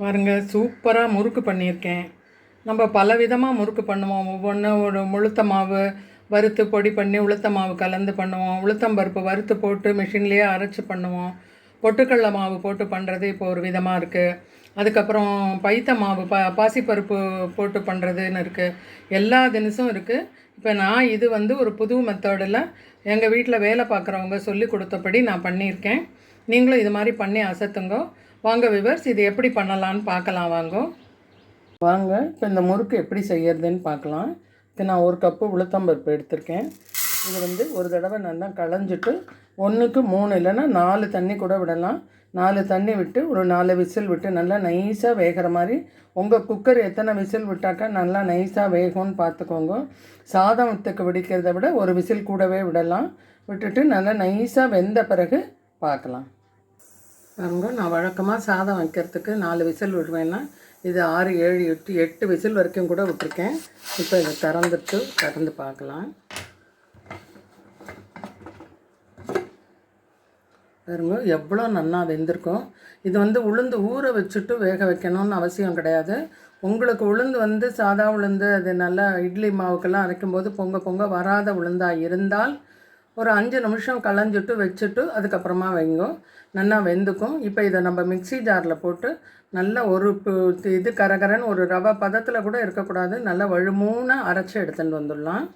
பாருங்க சூப்பராக முறுக்கு பண்ணியிருக்கேன். நம்ம பல விதமாக முறுக்கு பண்ணுவோம். ஒவ்வொன்று ஒரு முழுத்த மாவு வறுத்து பொடி பண்ணி உளுத்த மாவு கலந்து பண்ணுவோம். உளுத்தம் பருப்பு வறுத்து போட்டு மிஷின்லேயே அரைச்சி பண்ணுவோம். பொட்டுக்கடல மாவு போட்டு பண்ணுறது இப்போ ஒரு விதமாக இருக்குது அதுக்கப்புறம் பைத்த மாவு பா பாசிப்பருப்பு போட்டு பண்ணுறதுன்னு இருக்குது எல்லா தினசும் இருக்குது இப்போ நான் இது வந்து ஒரு புது மெத்தடில் எங்கள் வீட்டில் வேலை பார்க்குறவங்க சொல்லி கொடுத்தபடி நான் பண்ணியிருக்கேன். நீங்களும் இது மாதிரி பண்ணி அசத்துங்க. வாங்க விவர்ஸ் இது எப்படி பண்ணலான்னு பார்க்கலாம் வாங்க. வாங்க இப்போ இந்த முறுக்கு எப்படி செய்யறதுன்னு பார்க்கலாம். இப்போ நான் ஒரு கப்பு உளுத்தம்பருப்பு எடுத்திருக்கேன். இது வந்து ஒரு தடவை நல்லா களைஞ்சிட்டு ஒன்றுக்கு மூணு இல்லைன்னா நாலு தண்ணி கூட விடலாம். நாலு தண்ணி விட்டு ஒரு நாலு விசில் விட்டு நல்லா நைஸாக வேகிற மாதிரி உங்கள் குக்கர் எத்தனை விசில் விட்டாக்கா நல்லா நைஸாக வேகும்னு பார்த்துக்கோங்க. சாதத்துக்கு வெடிக்கிறத விட ஒரு விசில் கூடவே விடலாம். விட்டுட்டு நல்லா நைஸாக வெந்த பிறகு பார்க்கலாம். பாருங்க நான் வழக்கமாக சாதம் வைக்கிறதுக்கு நாலு விசில் விடுவேன்னா இது ஆறு ஏழு எட்டு எட்டு விசில் வரைக்கும் கூட விட்டுருக்கேன். இப்போ இதை திறந்துட்டு திறந்து பார்க்கலாம். பாருங்க எவ்வளோ நன்னா வெந்திருக்கும். இது வந்து உளுந்து ஊற வச்சுட்டு வேக வைக்கணும்னு அவசியம் கிடையாது. உங்களுக்கு உளுந்து வந்து சாதா உளுந்து அது நல்லா இட்லி மாவுக்கெல்லாம் அரைக்கும்போது பொங்க பொங்க வராத உளுந்தாக இருந்தால் ஒரு அஞ்சு நிமிஷம் களைஞ்சிட்டு வச்சுட்டு அதுக்கப்புறமா வைங்க. நல்லா வெந்துக்கும். இப்போ இதை நம்ம மிக்ஸி ஜாரில் போட்டு நல்லா ஒரு இது கரகரன்னு ஒரு ரவை பதத்தில் கூட இருக்கக்கூடாது. நல்லா வழுமூண அரைச்சி எடுத்துகிட்டு வந்துடலாம்.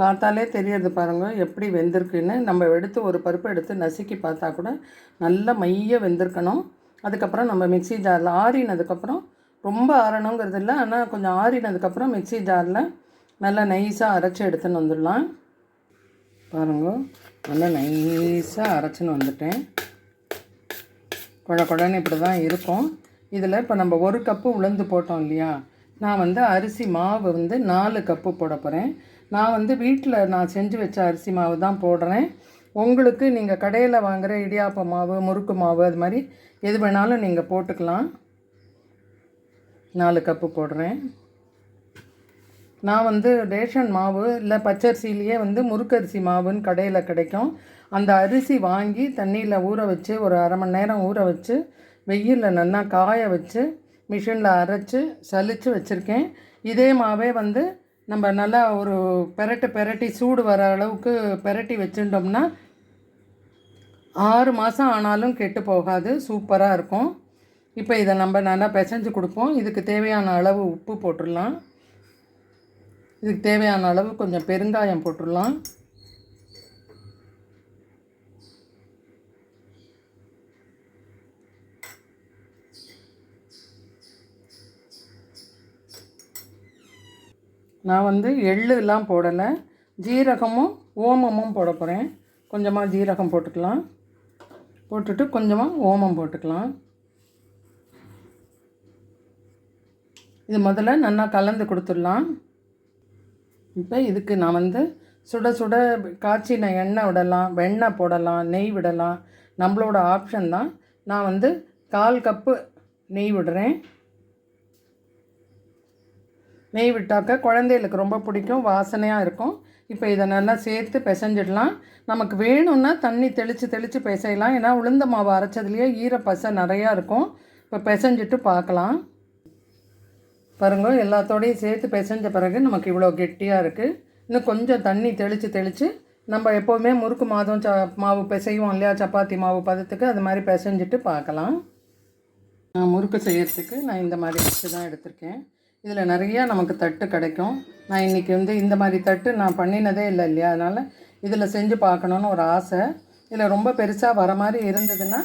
பார்த்தாலே தெரியுது பாருங்க எப்படி வெந்திருக்குன்னு. நம்ம எடுத்து ஒரு பருப்பு எடுத்து நசுக்கி பார்த்தா கூட நல்ல மைய வெந்திருக்கணும். அதுக்கப்புறம் நம்ம மிக்ஸி ஜாரில் ஆறினதுக்கப்புறம் ரொம்ப ஆறணுங்கிறது இல்லை. ஆனால் கொஞ்சம் ஆறினதுக்கப்புறம் மிக்ஸி ஜாரில் நல்லா நைஸாக அரைச்சி எடுத்துன்னு வந்துடலாம். பாருங்க நல்லா நைஸாக அரைச்சின்னு வந்துட்டேன். குழ குழன்னு இப்படி தான் இருக்கும். இதில் இப்போ நம்ம ஒரு கப்பு உளுந்து போட்டோம் இல்லையா? நான் வந்து அரிசி மாவு வந்து நாலு கப்பு போட போகிறேன் நான் வந்து வீட்டில் நான் செஞ்சு வச்ச அரிசி மாவு தான் போடுறேன். உங்களுக்கு நீங்கள் கடையில் வாங்குகிற இடியாப்ப மாவு முறுக்கு மாவு அது மாதிரி எது வேணாலும் நீங்கள் போட்டுக்கலாம். நாலு கப்பு போடுறேன். நான் வந்து ரேஷன் மாவு இல்லை பச்சரிசிலேயே வந்து முறுக்கரிசி மாவுன்னு கடையில் கிடைக்கும். அந்த அரிசி வாங்கி தண்ணியில் ஊற வச்சு ஒரு அரை மணி நேரம் ஊற வச்சு வெயிலில் நல்லா காய வச்சு மிஷினில் அரைச்சி சலித்து வச்சுருக்கேன். இதே மாவே வந்து நம்ம நல்லா ஒரு பெரட்டு பெரட்டி சூடு வர அளவுக்கு பெரட்டி வச்சுட்டோம்னா ஆறு மாதம் ஆனாலும் கெட்டு போகாது சூப்பராக இருக்கும். இப்போ இதை நம்ம நல்லா பிசைஞ்சு கொடுப்போம். இதுக்கு தேவையான அளவு உப்பு போட்டுடலாம். இதுக்கு தேவையான அளவு கொஞ்சம் பெருங்காயம் போட்டுடலாம். நான் வந்து எள்ளுலாம் போடலை. ஜீரகமும் ஓமமும் போட போகிறேன் கொஞ்சமாக ஜீரகம் போட்டுக்கலாம். போட்டுட்டு கொஞ்சமாக ஓமம் போட்டுக்கலாம். இது முதல்ல நல்லா கலந்து கொடுத்துடலாம். இப்போ இதுக்கு நான் வந்து சுட சுட காய்ச்சின எண்ணெய் விடலாம் வெண்ணெய் போடலாம் நெய் விடலாம். நம்மளோட ஆப்ஷன் தான். நான் வந்து கால் கப்பு நெய் விடுறேன். நெய் விட்டாக்க குழந்தைகளுக்கு ரொம்ப பிடிக்கும் வாசனையாக இருக்கும். இப்போ இதை நல்லா சேர்த்து பிசைஞ்சிடலாம். நமக்கு வேணும்னா தண்ணி தெளித்து தெளித்து பிசையலாம். ஏன்னா உளுந்த மாவு அரைச்சதுலேயே ஈரப்பசை நிறையா இருக்கும். இப்போ பிசைஞ்சிட்டு பார்க்கலாம். பாருங்கள் எல்லாத்தோடையும் சேர்த்து பிசைஞ்ச பிறகு நமக்கு இவ்வளோ கெட்டியாக இருக்குது இன்னும் கொஞ்சம் தண்ணி தெளித்து தெளித்து நம்ம எப்போவுமே முறுக்கு மாதம் ச மாவு பிசைவோம் இல்லையா? சப்பாத்தி மாவு பதத்துக்கு அது மாதிரி பிசைஞ்சிட்டு பார்க்கலாம். நான் முறுக்கு செய்கிறதுக்கு நான் இந்த மாதிரி வச்சு தான் எடுத்திருக்கேன். இதில் நிறையா நமக்கு தட்டு கிடைக்கும். நான் இன்றைக்கி வந்து இந்த மாதிரி தட்டு நான் பண்ணினதே இல்லை இல்லையா? அதனால் இதில் செஞ்சு பார்க்கணுன்னு ஒரு ஆசை. இதில் ரொம்ப பெருசாக வர மாதிரி இருந்ததுன்னா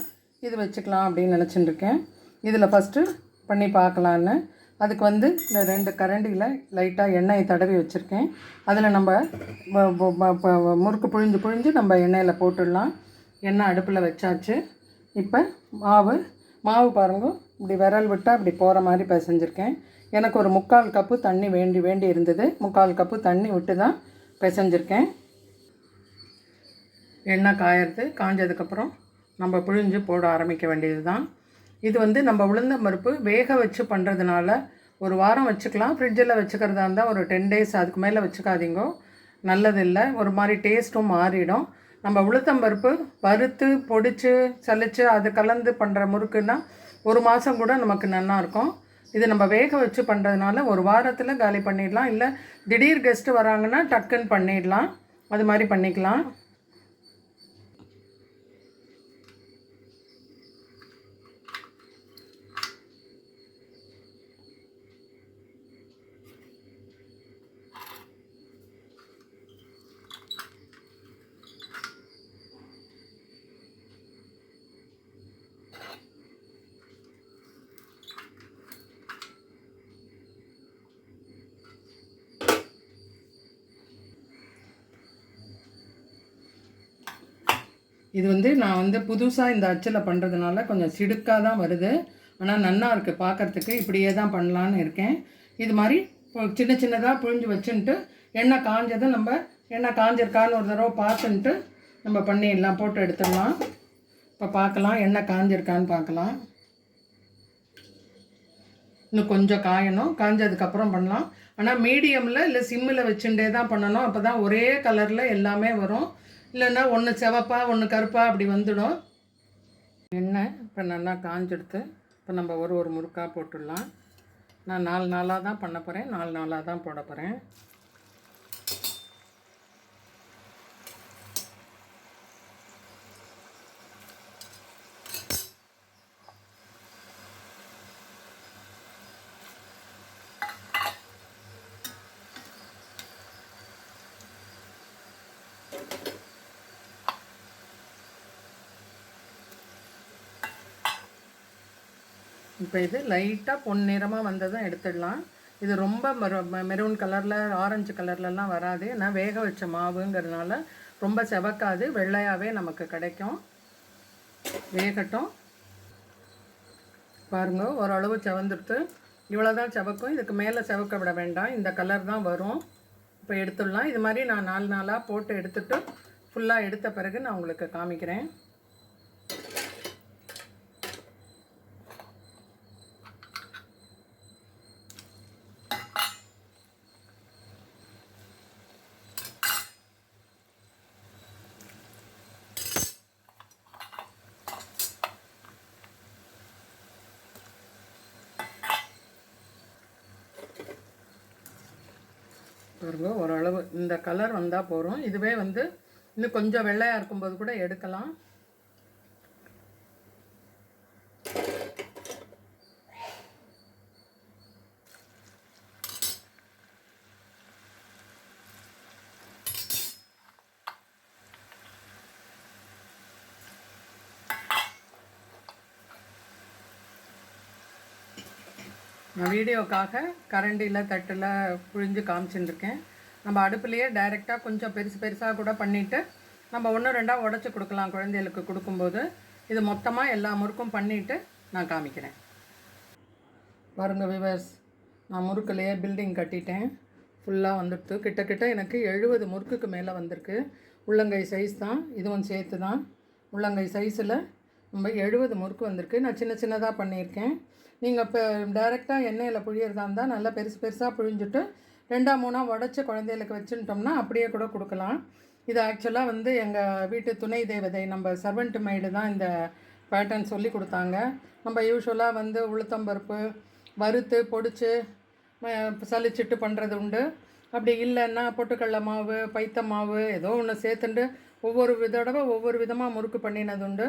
இது வச்சுக்கலாம் அப்படின்னு நினச்சிட்டு இருக்கேன். இதில் ஃபஸ்ட்டு பண்ணி பார்க்கலான்னு. அதுக்கு வந்து இந்த ரெண்டு கரண்டியில் லைட்டாக எண்ணெயை தடவி வச்சுருக்கேன். அதில் நம்ம முறுக்கு புழிஞ்சு புழிஞ்சு நம்ம எண்ணெயில் போட்டுடலாம். எண்ணெய் அடுப்பில் வச்சாச்சு. இப்போ மாவு மாவு பாருங்க இப்படி விரல் விட்டால் இப்படி போகிற மாதிரி பிசைஞ்சிருக்கேன். எனக்கு ஒரு முக்கால் கப்பு தண்ணி வேண்டி வேண்டி இருந்தது. முக்கால் கப்பு தண்ணி விட்டு தான் பிசைஞ்சிருக்கேன். எண்ணெய் காயறது காஞ்சதுக்கப்புறம் நம்ம புழிஞ்சு போட ஆரம்பிக்க வேண்டியது தான் இது வந்து நம்ம உளுந்த பருப்பு வேக வச்சு பண்ணுறதுனால ஒரு வாரம் வச்சுக்கலாம். ஃப்ரிட்ஜில் வச்சுக்கிறதா இருந்தால் ஒரு டென் டேஸ் அதுக்கு மேலே வச்சுக்காதீங்க. நல்லதில்லை. ஒரு மாதிரி டேஸ்ட்டும் மாறிடும். நம்ம உளுத்தம்பருப்பு வறுத்து பொடிச்சு சலிச்சு அது கலந்து பண்ணுற முறுக்குன்னா ஒரு மாதம் கூட நமக்கு நல்லா இருக்கும். இது நம்ம வேக வச்சு பண்ணுறதுனால ஒரு வாரத்தில் காலி பண்ணிடலாம். இல்லை திடீர் கெஸ்ட்டு வராங்கன்னா டக்குன்னு பண்ணிடலாம். அது மாதிரி பண்ணிக்கலாம். இது வந்து நான் வந்து புதுசாக இந்த அச்சில் பண்ணுறதுனால கொஞ்சம் சிடுக்காக தான் வருது. ஆனால் நன்னா இருக்குது பார்க்குறதுக்கு இப்படியே தான் பண்ணலான்னு இருக்கேன். இது மாதிரி சின்ன சின்னதாக புழிஞ்சு வச்சுன்ட்டு எண்ணெய் காஞ்சதும் நம்ம எண்ணெய் காஞ்சிருக்கான்னு ஒரு தடவை பார்த்துன்ட்டு நம்ம பண்ணிடலாம். போட்டு எடுத்துடலாம். இப்போ பார்க்கலாம். எண்ணெய் காஞ்சிருக்கான்னு பார்க்கலாம். இன்னும் கொஞ்சம் காயணும். காஞ்சதுக்கப்புறம் பண்ணலாம். ஆனால் மீடியமில் இல்லை சிம்மில் வச்சுட்டே தான் பண்ணணும். அப்போ தான் ஒரே கலரில் எல்லாமே வரும். இல்லைன்னா ஒன்று சிவப்பா ஒன்று கருப்பா அப்படி வந்துடும். எண்ணெய் இப்போ நல்லா காஞ்செடுத்து இப்போ நம்ம ஒரு ஒரு முறுக்காக போட்டுடலாம். நான் நாலு நாளாக தான் பண்ண போகிறேன் நாலு நாளாக தான் போட போகிறேன் இப்போ இது லைட்டாக பொன்னிறமாக வந்ததும் எடுத்துடலாம். இது ரொம்ப மெரூன் கலரில் ஆரஞ்சு கலர்லலாம் வராது. ஏன்னா வேக வச்ச மாவுங்கிறதுனால ரொம்ப செவக்காது. வெள்ளையாகவே நமக்கு கிடைக்கும். வேகட்டும். பாருங்க ஓரளவு செவந்துடுத்து. இவ்வளோ தான் செவக்கும். இதுக்கு மேலே செவக்க விட வேண்டாம். இந்த கலர் தான் வரும். இப்போ எடுத்துடலாம். இது மாதிரி நான் நாலு நாளாக போட்டு எடுத்துட்டு ஃபுல்லாக எடுத்த பிறகு நான் உங்களுக்கு காமிக்கிறேன். பாருங்க ஓரளவு இந்த கலர் வந்தால் போகிறோம் இதுவே வந்து இன்னும் கொஞ்சம் வெள்ளையாக இருக்கும்போது கூட எடுக்கலாம். நான் வீடியோக்காக கரண்டியில் தட்டில் புழிஞ்சு காமிச்சுட்டுருக்கேன் நம்ம அடுப்புலையே டைரெக்டாக கொஞ்சம் பெருசு பெருசாக கூட பண்ணிவிட்டு நம்ம ஒன்று ரெண்டாக உடச்சி கொடுக்கலாம் குழந்தைகளுக்கு கொடுக்கும்போது. இது மொத்தமாக எல்லா முறுக்கும் பண்ணிவிட்டு நான் காமிக்கிறேன். வருங்க விவர்ஸ் நான் முறுக்குலையே பில்டிங் கட்டிட்டேன். ஃபுல்லாக வந்துடுத்து கிட்டக்கிட்ட எனக்கு எழுபது முறுக்குக்கு மேலே வந்திருக்கு. உள்ளங்கை சைஸ் தான் இதுவும் சேர்த்து தான் உள்ளங்கை சைஸில் நம்ம எழுபது முறுக்கு வந்திருக்கு. நான் சின்ன சின்னதாக பண்ணியிருக்கேன். நீங்கள் இப்போ டைரெக்டாக எண்ணெயில் புழியறதா இருந்தால் நல்லா பெருசு பெருசாக புழிஞ்சிட்டு ரெண்டாம் மூணாக உடச்சி குழந்தைகளுக்கு வச்சுட்டோம்னா அப்படியே கூட கொடுக்கலாம். இது ஆக்சுவலாக வந்து எங்கள் வீட்டு துணை தேவதை நம்ம சர்வெண்ட் மைடு தான் இந்த பேட்டர்ன் சொல்லி கொடுத்தாங்க. நம்ம யூஸ்வலாக வந்து உளுத்தம்பருப்பு வறுத்து பொடிச்சு சலிச்சிட்டு பண்ணுறது உண்டு. அப்படி இல்லைன்னா பொட்டுக்கடல மாவு பைத்த மாவு ஏதோ ஒன்று சேர்த்துண்டு ஒவ்வொரு தடவை ஒவ்வொரு விதமாக முறுக்கு பண்ணினது உண்டு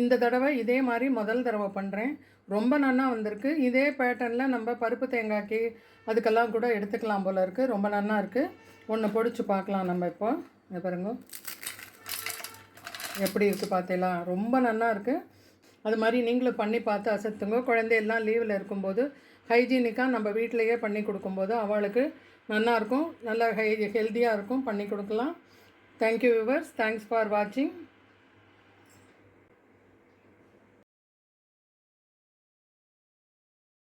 இந்த தடவை இதே மாதிரி முதல் தடவை பண்ணுறேன் ரொம்ப நன்னா வந்திருக்கு. இதே பேட்டர்னில் நம்ம பருப்பு தேங்காய்க்கு அதுக்கெல்லாம் கூட எடுத்துக்கலாம் போல் இருக்குது ரொம்ப நன்னா இருக்குது ஒன்று பொடிச்சு பார்க்கலாம் நம்ம இப்போ. பாருங்க. எப்படி இருக்குது பார்த்தீங்களா? ரொம்ப நன்னா இருக்குது அது மாதிரி நீங்களும் பண்ணி பார்த்து அசத்துங்க. குழந்தையெல்லாம் லீவில் இருக்கும்போது ஹைஜீனிக்காக நம்ம வீட்டிலையே பண்ணி கொடுக்கும்போது அவளுக்கு நல்லாயிருக்கும் நல்லா ஹை ஹெல்த்தியாக இருக்கும். பண்ணி கொடுக்கலாம். Thank you viewers. Thanks for watching.